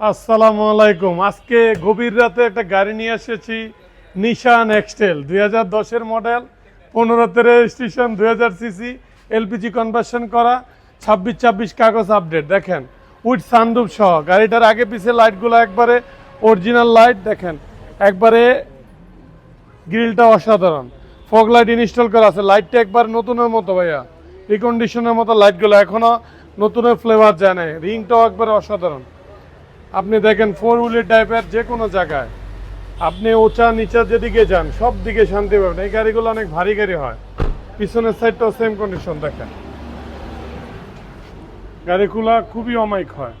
আসসালামু আলাইকুম। আজকে গভীর রাতে একটা গাড়ি নিয়ে এসেছি নিশান এক্সটেল, দুই হাজার দশের মডেল পনেরোতে রেজিস্ট্রেশন দুই হাজার সিসি, এলপিজি কনভার্সন করা, ছাব্বিশ ছাব্বিশ কাগজ আপডেট দেখেন, উইথ সানরুফ সহ। গাড়িটার আগে পিছে লাইটগুলো একবারে অরিজিনাল লাইট দেখেন, একবারে গ্রিলটা অসাধারণ। ফগ লাইট ইনস্টল করা আছে। লাইটটা একবার নতুনের মতো ভাইয়া। রিকন্ডিশনের মতো লাইটগুলো এখনও নতুনের ফ্লেভার যায় না রিংটাও একবারে অসাধারণ। আপনি দেখেন ফোর হুইলার টাইপের যে কোনো জায়গায়। আপনি উঁচা, নিচা যেদিকে যান, সব দিকে শান্তি পাবেন। এই গাড়িগুলো অনেক ভারী গাড়ি হয়। পিছনের সাইডটাও সেম কন্ডিশন দেখেন। গাড়িগুলা খুবই অমাইক হয়।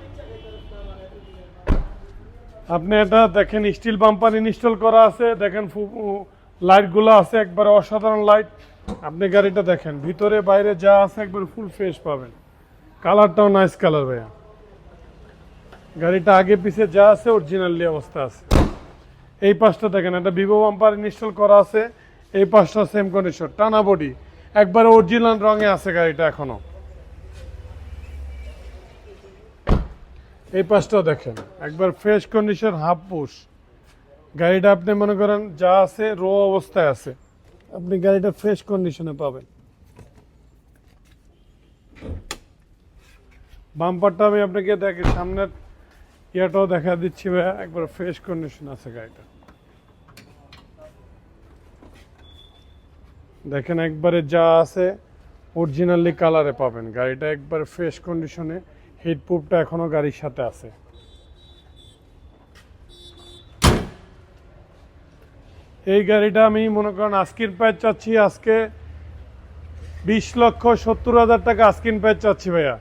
আপনি এটা দেখেন স্টিল বাম্পার ইনস্টল করা আছে। দেখেন লাইটগুলো আছে, একবারে অসাধারণ লাইট আপনি গাড়িটা দেখেন, ভিতরে, বাইরে যা আছে, একবার ফুল ফ্রেশ পাবেন। কালারটাও নাইস কালার ভাইয়া। গাড়িটা আগে পিছে যা আছে অরিজিনালি অবস্থা আছে। এই পাশটা দেখেন, একটা ভিভো বাম্পার ইনস্টল করা আছে। এই পাশটা সেম কন্ডিশন টানা বডি একবারে অরিজিনাল রঙে আছে গাড়িটা এখনও। এই পাশটা দেখেন, একবার ফ্রেশ কন্ডিশন হাফ পুশ গাড়িটা আপনি মনে করেন, যা আছে রো অবস্থায় আছে। আপনি গাড়িটা ফ্রেশ কন্ডিশনে পাবেন। বাম্পারটা আমি আপনাকে দেখি, সামনের ইয়াটাও দেখা দিচ্ছি ভাইয়া একবার ফ্রেশ কন্ডিশন আছে গাড়িটা। দেখেন একবারে যা আছে অরিজিনালি কালারে পাবেন। গাড়িটা একবার ফ্রেশ কন্ডিশনে হিট প্রুফটা এখনও গাড়ির সাথে আছে। এই গাড়িটা আমি মনে করেন আস্কিন প্রাইস চাচ্ছি, আজকে বিশ লক্ষ সত্তর হাজার টাকা আস্কিন প্রাইস চাচ্ছি ভাইয়া।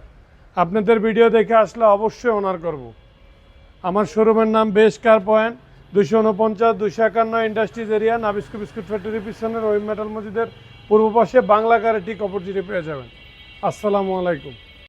আপনাদের ভিডিও দেখে আসলে অবশ্যই অনার করব। আমার শোরুমের নাম বেশ কার পয়েন্ট দুশো উনপঞ্চাশ দুশো একান্ন industries area, Nabisco biscuit factory পিছনের ওই মেটাল মসজিদের পূর্ব পাশে বাংলা কারে ঠিক অপরজিটে পেয়ে যাবেন। আসসালামু আলাইকুম।